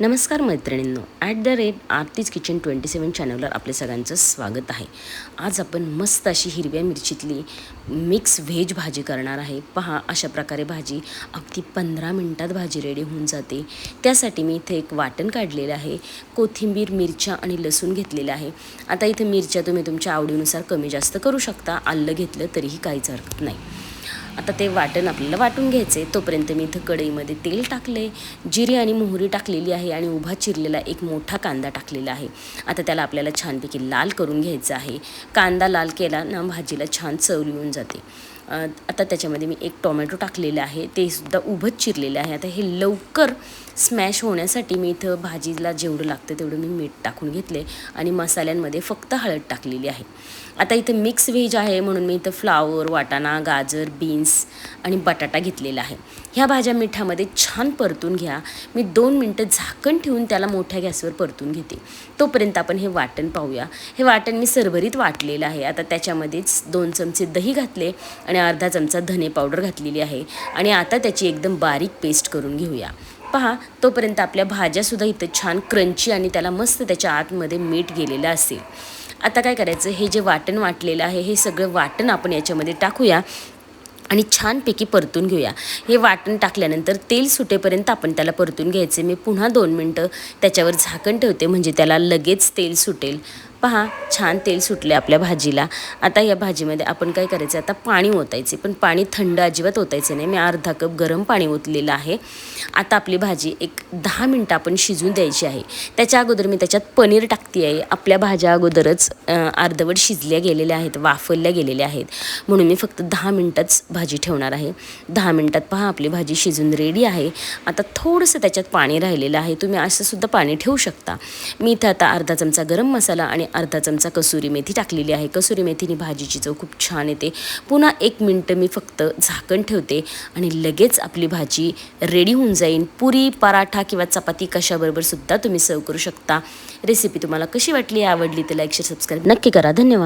नमस्कार मैत्रिणींनो at the rate Aarti's kitchen twenty seven चॅनलवर आपले सगळ्यांचं स्वागत आहे. आज आपण मस्त अशी हिरव्या मिरचीतली मिक्स व्हेज भाजी करणार आहे. पहा अशा प्रकारे भाजी अगदी पंधरा मिनटात भाजी रेडी होऊन जाते. त्यासाठी मी इथे एक वाटण काढलेलं आहे. कोथिंबीर मिरच्या आणि लसूण घेतलेलं आहे. आता इथे मिरच्या तुम्ही तुमच्या आवडीनुसार कमी जास्त करू शकता. आलं घेतलं तरीही काहीच हरकत नाही. आता ते वाटण आपल्याला वाटून घ्यायचे तोपर्यंत मी इथं कढईमध्ये तेल टाकले जिरे आणि मोहरी टाकलेली आहे आणि उभा चिरलेला एक मोठा कांदा टाकलेला आहे. आता त्याला आपल्याला छानपैकी लाल करून घ्यायचं आहे. कांदा लाल केला ना भाजीला छान चव येऊन जाते. आता त्याच्यामध्ये मी एक टोमॅटो टाकलेलं आहे. ते सुद्धा उभंच चिरलेलं आहे. आता हे लवकर स्मॅश होण्यासाठी मी इथं भाजीला जेवढं लागतं तेवढं मी मीठ टाकून घेतले आणि मसाल्यांमध्ये फक्त हळद टाकलेली आहे. आता इथं मिक्स व्हेज आहे म्हणून मी इथं फ्लावर वाटाणा गाजर बीन्स आणि बटाटा घेतलेला आहे. ह्या भाज्या मिठामध्ये छान परतून घ्या. मी दोन मिनटं झाकण ठेवून त्याला मोठ्या गॅसवर परतून घेते. तोपर्यंत आपण हे वाटण पाहूया. हे वाटण मी सरभरीत वाटलेलं आहे. आता त्याच्यामध्येच दोन चमचे दही घातले आणि अर्धा चमचा धने पावडर घातलेली आहे. आणि आता त्याची एकदम बारीक पेस्ट करून घेऊया. पहा तोपर्यंत आपल्या भाज्यासुद्धा इथं छान क्रंची आणि त्याला मस्त त्याच्या आतमध्ये मीठ गेलेलं असेल. आता काय करायचं हे जे वाटण वाटलेलं आहे हे सगळं वाटण आपण याच्यामध्ये टाकूया आणि छानपैकी परतून घेऊया. हे वाटण टाकल्यानंतर तेल सुटेपर्यंत आपण त्याला परतून घ्यायचे. मी पुन्हा दोन मिनटं त्याच्यावर झाकण ठेवते म्हणजे त्याला लगेच तेल सुटेल. पहा छान तेल सुटले आपल्या भाजीला. आता या भाजीमध्ये आपण काय करायचं आता पाणी ओतायचे पण पाणी थंड अजिबात ओतायचं नाही. मी अर्धा कप गरम पाणी ओतलेलं आहे. आता आपली भाजी एक दहा मिनटं आपण शिजून द्यायची आहे. त्याच्या अगोदर मी त्याच्यात पनीर टाकते आहे आपल्या भाज्या अगोदरच अर्धवट शिजल्या गेलेल्या आहेत वाफरल्या गेलेल्या आहेत. म्हणून मी फक्त दहा मिनटंच भाजी ठेवणार आहे. दहा मिनटात पहा आपली भाजी शिजून रेडी आहे. आता थोडंसं त्याच्यात पाणी राहिलेलं आहे. तुम्ही असंसुद्धा पाणी ठेवू शकता. मी इथं आता अर्धा चमचा गरम मसाला आणि अर्धा चमचा कसुरी मेथी टाकलेली आहे. कसुरी मेथीने भाजीची चव खूप छान येते. पुन्हा एक मिनटं मी फक्त झाकण ठेवते आणि लगेच आपली भाजी रेडी होऊन जाईल. पुरी पराठा किंवा चपाती कशाबरोबर सुद्धा तुम्ही सर्व करू शकता. रेसिपी तुम्हाला कशी वाटली आवडली तर लाईक शेअर सबस्क्राईब नक्की करा. धन्यवाद.